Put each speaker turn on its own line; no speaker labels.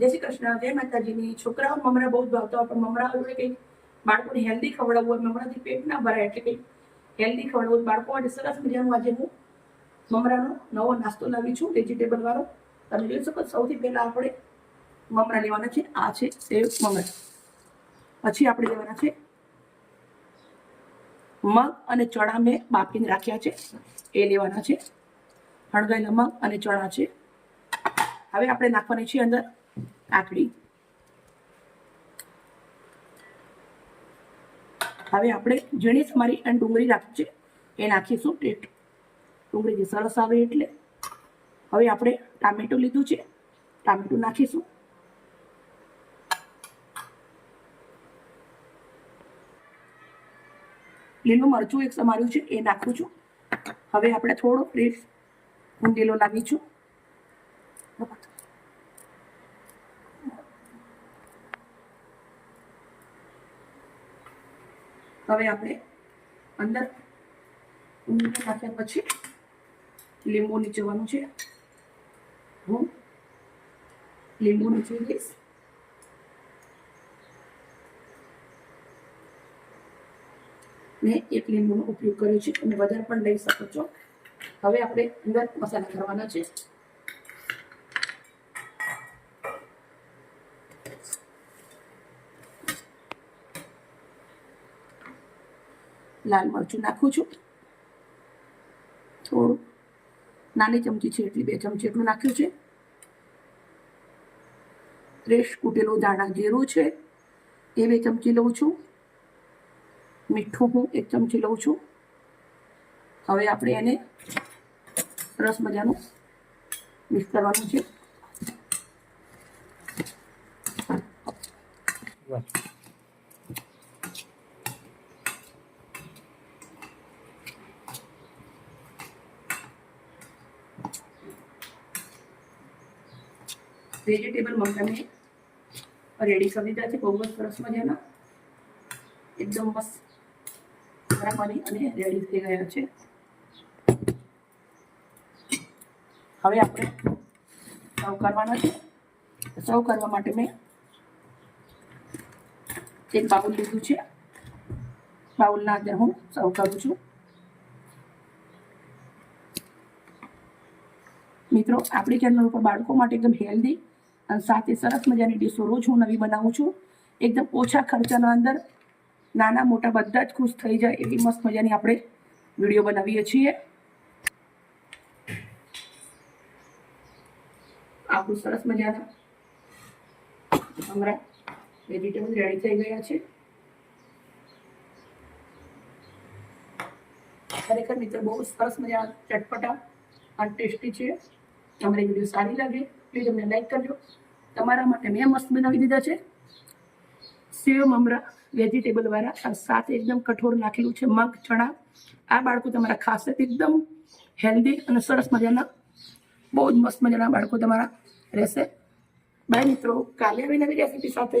જય શ્રી કૃષ્ણ, જય માતાજીની. છોકરાઓ મમરા બહુ જ ભાવતા હોય, પણ મમરા એટલે કંઈક બાળકોને હેલ્ધી ખવડાવવું હોય, મમરાથી પેટ ના ભરાય એટલે કંઈક હેલ્ધી ખવડાવવું બાળકો માટે સરસ મજાનું આજે હું મમરાનો નવો નાસ્તો લાવી છું વેજીટેબલ વાળો. તમે જોઈ શકો સૌથી પહેલા આપણે મમરા લેવાના છે. આ છે સેવ મમરા પછી આપણે લેવાના છે મગ અને ચણા મેં બાફીને રાખ્યા છે. એ લેવાના છે હળગાયેલા મગ અને ચણા છે. હવે આપણે નાખવાની છે અંદર કાકડી હવે આપણે ઝીણી તમારી અને ડુંગળી રાખી છે, એ નાખીશું ટેટ. ડુંગળી સરસ આવે એટલે. હવે આપણે ટામેટું લીધું છે, ટામેટું નાખીશું. લીલું મરચું એક સમાર્યું છે, એ નાખું છું. હવે આપણે થોડો ફ્રેશ ઊંધેલો લાવી છું હવે આપણે અંદર ઊંધેલો નાખ્યા પછી લીંબુ નીચવાનું છે. હું લીંબુ નીચવી દઈશ. મેં એક લીંબુનો ઉપયોગ કર્યો છે. તમે વધારે પણ લઈ શકો છો. હવે આપણે અંદર મસાલા કરવાના છે. લાલ મરચું નાખું છું. થોડું નાની ચમચી છે એટલી, બે ચમચી એટલું નાખ્યું છે. ફ્રેશ કૂટેલું દાણા જીરું છે, એ બે ચમચી લઉં છું. મીઠું હું એક ચમચી લઉં છું. હવે આપણે એને સરસ મજાનું મિક્સ કરવાનું છે. વેજીટેબલ મમરા મેં રેડી કરી દીધા છે બહુ જ સરસ મજાના. એકદમ મસ્ત ગરમ બની અને રેડી થઈ ગયા છે. હવે આપણે સર્વ કરવાના છે. સર્વ કરવા માટે મેં એક બાઉલ લીધું છે. બાઉલના અંદર હું સર્વ કરું છું. મિત્રો, આપણી ચેનલ ઉપર બાળકો માટે એકદમ હેલ્ધી અને સાથે સરસ મજાની ડીશો રોજ હું નવી બનાવું છું. એકદમ ઓછા ખર્ચાના અંદર નાના મોટા બધા જ ખુશ થઈ જાય એવી મસ્ત મજાની આપણે વીડિયો બનાવીએ છીએ. આપણું સરસ મજાના હમણાં વેજીટેબલ રેડી થઈ ગયા છે. ખરેખર મિત્રો બહુ સરસ મજા ચટપટા અને ટેસ્ટી છે. તમારી વીડિયો સારી લાગે પ્લીઝ અમને લાઈક કરજો. તમારા માટે મેં મસ્ત બનાવી દીધા છે. સેવ, મમરા વેજીટેબલ વાળા, આ સાથે એકદમ કઠોર નાખેલું છે, મગ, ચણા. આ બાળકો તમારા ખાસ એકદમ હેલ્ધી અને સરસ મજાના, બહુ જ મસ્ત મજાના બાળકો તમારા રહેશે. બાય મિત્રો. કાલે આવી નવી રેસીપી સાથે.